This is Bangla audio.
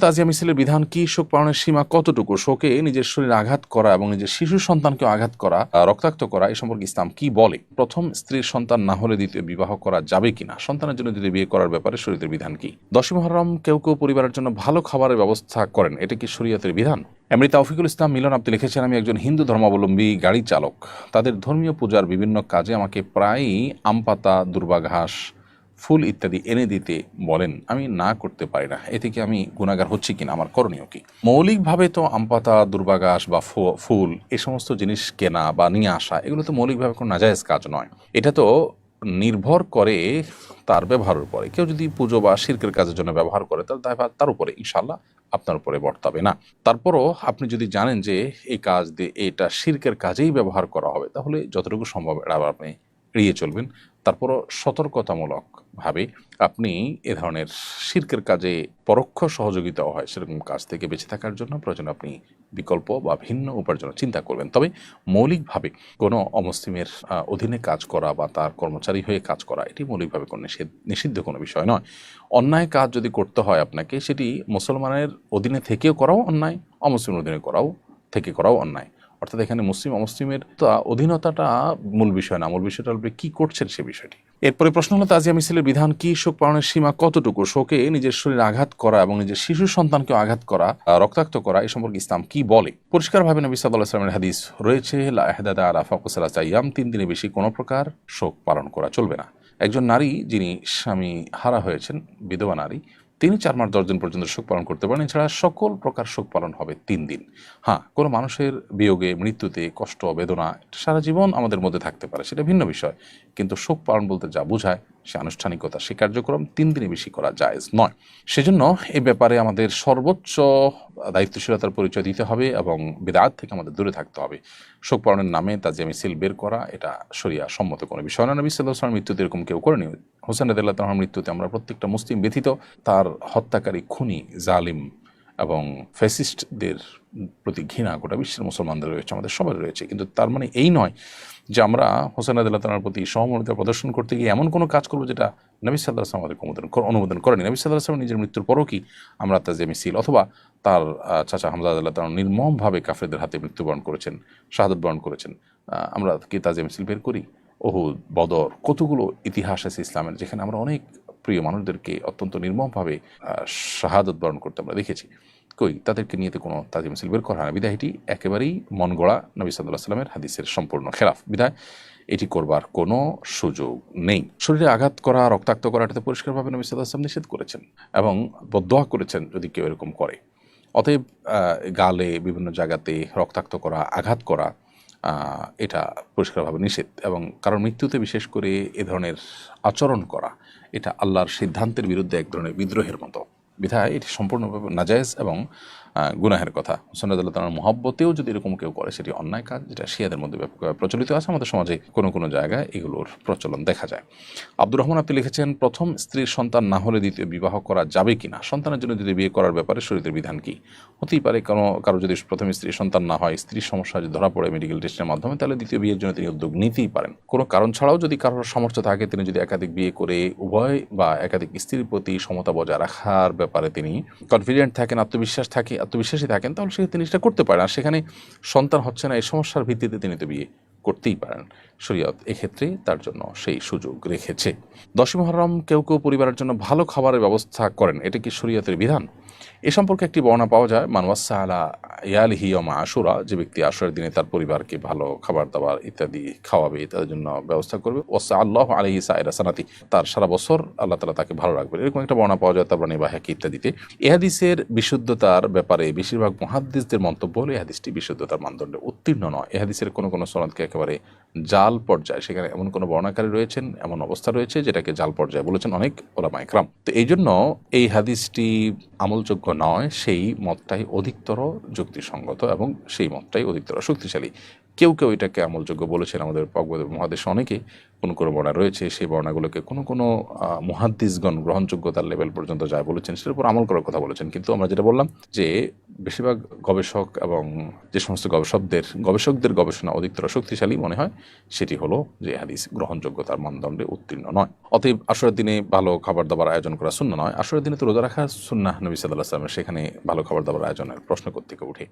তাজিয়া মিছিলের বিধান কি? শোক পালনের সীমা কতটুকু? শোকে নিজের শরীর আঘাত করা এবং নিজের শিশু সন্তানকে আঘাত করা রক্তাক্ত করা এই সম্পর্কে ইসলাম কি বলে? প্রথম স্ত্রীর সন্তান না হলে দ্বিতীয় বিবাহ করা যাবে কিনা? সন্তানের জন্য দ্বিতীয় বিয়ে করার ব্যাপারে শরীয়তের বিধান কি? দশম মহরম কেউ কেউ পরিবারের জন্য ভালো খাবারের ব্যবস্থা করেন। এটা কি শরীয়তের বিধান? এমনি তাওফিকুল ইসলাম মিলন, আপনি লিখেছেন, আমি একজন হিন্দু ধর্মাবলম্বী গাড়ি চালক। তাদের ধর্মীয় পূজার বিভিন্ন কাজে আমাকে প্রায়ই আম পাতা দুর্বা ঘাস ফুল ইত্যাদি এনে দিতে বলেন, আমি না করতে পারি না। এ থেকে আমি গুণাগার হচ্ছি কিনা? আমার করণীয় কি? মৌলিকভাবে তো আমপাতা দুর্বাঘাস বা ফুল, এ সমস্ত জিনিস কেনা বা নিয়ে আসা, এগুলো তো মৌলিকভাবে কোনো নাজায়েজ কাজ নয়। এটা তো নির্ভর করে তার ব্যবহারের উপরে। কেউ যদি পুজো বা শির্কের কাজের জন্য ব্যবহার করে, তাহলে তার উপরে ইনশাল্লাহ আপনার উপরে বর্তাবে না। তারপরও আপনি যদি জানেন যে, এই কাজ দিয়ে এটা শির্কের কাজেই ব্যবহার করা হবে, তাহলে যতটুকু সম্ভব এটা আপনি এড়িয়ে চলবেন। তারপরও সতর্কতামূলক ভাবে আপনি এ ধরনের শির্কের কাজে পরোক্ষ সহযোগিতা হয় সেরকম কাজ থেকে বেঁচে থাকার জন্য প্রয়োজন আপনি বিকল্প বা ভিন্ন উপার্জনের চিন্তা করবেন। তবে মৌলিকভাবে কোনো অমুসলিমের অধীনে কাজ করা বা তার কর্মচারী হয়ে কাজ করা, এটি মৌলিকভাবে কোনো নিষিদ্ধ কোনো বিষয় নয়। অন্যায় কাজ যদি করতে হয় আপনাকে, সেটি মুসলমানের অধীনে থেকেও করাও অন্যায়, অমুসলিমের অধীনে করাও, থেকে করাও অন্যায়। অর্থাৎ এখানে মুসলিম, অমুসলিমের অধীনতাটা মূল বিষয় না। মূল বিষয়টা হলো কি করছেন সে বিষয়টি। এরপরে প্রশ্ন হলো, তাজিয়া মিছিলের বিধান কি? শোক পালনের সীমা কতটুকু? শোকে নিজের শরীর আঘাত করা এবং নিজের শিশু সন্তানকে আঘাত করা রক্তাক্ত করা এই সম্পর্কে ইসলাম কি বলে? পরিষ্কারভাবে নবী সাল্লাহ সাল্লামের হাদিস রয়েছে, লা এহদাদা আলা ফাকুসালা চাইয়াম তিন দিনে বেশি কোনো প্রকার শোক পালন করা চলবে না। একজন নারী যিনি স্বামী হারা হয়েছেন, বিধবা নারী তিনি চার মাস দশ দিন পর্যন্ত শোক পালন করতে পারেন। এছাড়া সকল প্রকার শোক পালন হবে তিন দিন। হ্যাঁ কোনো মানুষের বিয়োগে, মৃত্যুতে কষ্ট, বেদনা সারা জীবন আমাদের মধ্যে থাকতে পারে, সেটা ভিন্ন বিষয়। কিন্তু শোক পালন বলতে যা বোঝায় সে আনুষ্ঠানিকতা, সে কার্যক্রম তিন দিনে বেশি করা জায়েজ নয়। সেজন্য এ ব্যাপারে আমাদের সর্বোচ্চ দায়িত্বশীলতার পরিচয় দিতে হবে এবং বিদাত থেকে আমাদের দূরে থাকতে হবে। শোক পালনের নামে তাজিয়া মিছিল বের করা, এটা সরিয়া সম্মত কোনো বিষয় না। নবী সাল্লাহ সাল্লামের মৃত্যুতে এরকম কেউ করেনি। হোসেন রদুল্লাহ তালার মৃত্যুতে আমরা প্রত্যেকটা মুসলিম ব্যথিত তার হত্যাকারী খুনি জালিম এবং ফ্যাসিস্টদের প্রতি ঘৃণা গোটা বিশ্বের মুসলমানদের রয়েছে, আমাদের সবার রয়েছে। কিন্তু তার মানে এই নয় যে আমরা হোসেন আদুল্লাহ তালার প্রতি সহমর্মিতা প্রদর্শন করতে গিয়ে এমন কোনো কাজ করব যেটা নবী সাল্লাহ আসলাম আমাদের অনুমোদন অনুমোদন করেনি। নবী সাল্লাহ আসলাম নিজের মৃত্যুর পরও কি আমরা তাজে মিছিল অথবা তার চাচা হামজা আদুল্লাহ তালা নির্মমভাবে কাফেরদের হাতে মৃত্যুবরণ করেছেন, শাহাদত বরণ করেছেন আমরা কি তাজে মিছিল বের করি? ওহুদ, বদর, কতগুলো ইতিহাস আছে ইসলামের যেখানে আমরা অনেক প্রিয় মানুষদেরকে অত্যন্ত নির্মমভাবে শাহাদত বরণ করতে আমরা দেখেছি। কই, তাদেরকে নিয়ে তো কোনো তাজি মিছিল বের করা হয় না। বিদায় এটি একেবারেই মন গড়া নবী সাল্লাহ সাল্লামের হাদিসের সম্পূর্ণ খেলাফ। বিদায়, এটি করবার কোনো সুযোগ নেই। শরীরে আঘাত করা, রক্তাক্ত করা, এটাতে পরিষ্কারভাবে নবী সাল্লাহ আসলাম নিষেধ করেছেন এবং বদোয়া করেছেন যদি কেউ এরকম করে। অতএব গালে বিভিন্ন জায়গাতে রক্তাক্ত করা, আঘাত করা এটা পরিষ্কারভাবে নিষেধ এবং কারণ মৃত্যুতে বিশেষ করে এ ধরনের আচরণ করা। এটা আল্লাহর সিদ্ধান্তের বিরুদ্ধে এক ধরনের বিদ্রোহের মতো। বিধায় এটি সম্পূর্ণভাবে নাজায়েজ এবং গুনাহের কথা। হোসেনাদুল্লাহ তালার মহব্বতেও যদি এরকম কেউ করে, সেটি অন্যায় কাজ, যেটা শিয়াদের মধ্যে ব্যাপকভাবে প্রচলিত আছে। আমাদের সমাজে কোনো কোনো জায়গায় এগুলোর প্রচলন দেখা যায়। আব্দুর রহমান আপনি লিখেছেন, প্রথম স্ত্রীর সন্তান না হলে দ্বিতীয় বিবাহ করা যাবে কি না সন্তানের জন্য দ্বিতীয় বিয়ে করার ব্যাপারে শরীরের বিধান কি? হতেই পারে কোনো, কারও যদি প্রথম স্ত্রীর সন্তান না হয়, স্ত্রীর সমস্যা যদি ধরা পড়ে মেডিকেল টেস্টের মাধ্যমে, তাহলে দ্বিতীয় বিয়ের জন্য তিনি উদ্যোগ নিতেই পারেন। কোনো কারণ ছাড়াও যদি কারোর সামর্থ্য থাকে, তিনি যদি একাধিক বিয়ে করে উভয় বা একাধিক স্ত্রীর প্রতি সমতা বজায় রাখার ব্যাপারে তিনি। কনফিডেন্ট থাকেন, আত্মবিশ্বাস থাকে, আত্মবিশ্বাসী থাকেন, তাহলে সে জিনিসটা সেটা করতে পারেন। আর সেখানে সন্তান হচ্ছে না, এই সমস্যার ভিত্তিতে তিনি তো বিয়ে করতেই পারেন। শরীয়ত এক্ষেত্রে তার জন্য সেই সুযোগ রেখেছে। দশম মহরম কেউ কেউ পরিবারের জন্য ভালো খাবারের ব্যবস্থা করেন। এটা কি শরীয়তের বিধান? এ সম্পর্কে একটি বর্ণনা পাওয়া যায় মানওয়াসা আলা ইয়ালিহি ওমা আশুরা, যে ব্যক্তি আসরের দিনে তার পরিবারকে ভালো খাবার দাবার ইত্যাদি খাওয়াবে তাদের জন্য ব্যবস্থা করবে। ওসা আল্লাহ আলহি সাইরা সানাতি, তার সারা বছর আল্লাহ তালা তাকে ভালো রাখবে এরকম একটা বর্ণনা পাওয়া যায় তারপর বাহাকি ইত্যাদিতে। এহাদিসের বিশুদ্ধতার ব্যাপারে বেশিরভাগ মহাদ্দিসদের মন্তব্য হলো এহাদিসটি বিশুদ্ধতার মানদণ্ডে উত্তীর্ণ নয়। এহাদিসের কোনো কোনো সনদকে একেবারে জাল পর্যায়ে, সেখানে এমন কোনো বর্ণাকারী রয়েছেন, এমন অবস্থা রয়েছে যেটাকে জাল পর্যায়ে বলেছেন অনেক ওলামা একরাম তো এই জন্য এই হাদিসটি আমলযোগ্য নয়, সেই মতটাই অধিকতর যুক্তিসঙ্গত এবং সেই মতটাই অধিকতর শক্তিশালী। কেউ কেউ এটাকে আমলযোগ্য বলেছেন, আমাদের মহাদেশে অনেকে কোনো কোনো বর্ণা রয়েছে, সেই বর্ণাগুলোকে কোনো কোনো মহাদ্দিসগণ গ্রহণযোগ্যতার লেভেল পর্যন্ত যায় বলেছেন, সেটার উপর আমল করার কথা বলেছেন। কিন্তু আমরা যেটা বললাম যে বেশিরভাগ গবেষক এবং যে সমস্ত গবেষকদের গবেষকদের গবেষণা অধিকতর শক্তিশালী মনে হয়, সেটি হলো যে হাদিস গ্রহণযোগ্যতার মানদণ্ডে উত্তীর্ণ নয়। অতএব আসরের দিনে ভালো খাবার দাবার আয়োজন করা শূন্য নয়। আসরের দিনে তো রোজা রাখা সুন্না নবী সাল্লাহ সাল্লামের সেখানে ভালো খাবার দাবার আয়োজনের প্রশ্ন করতে উঠে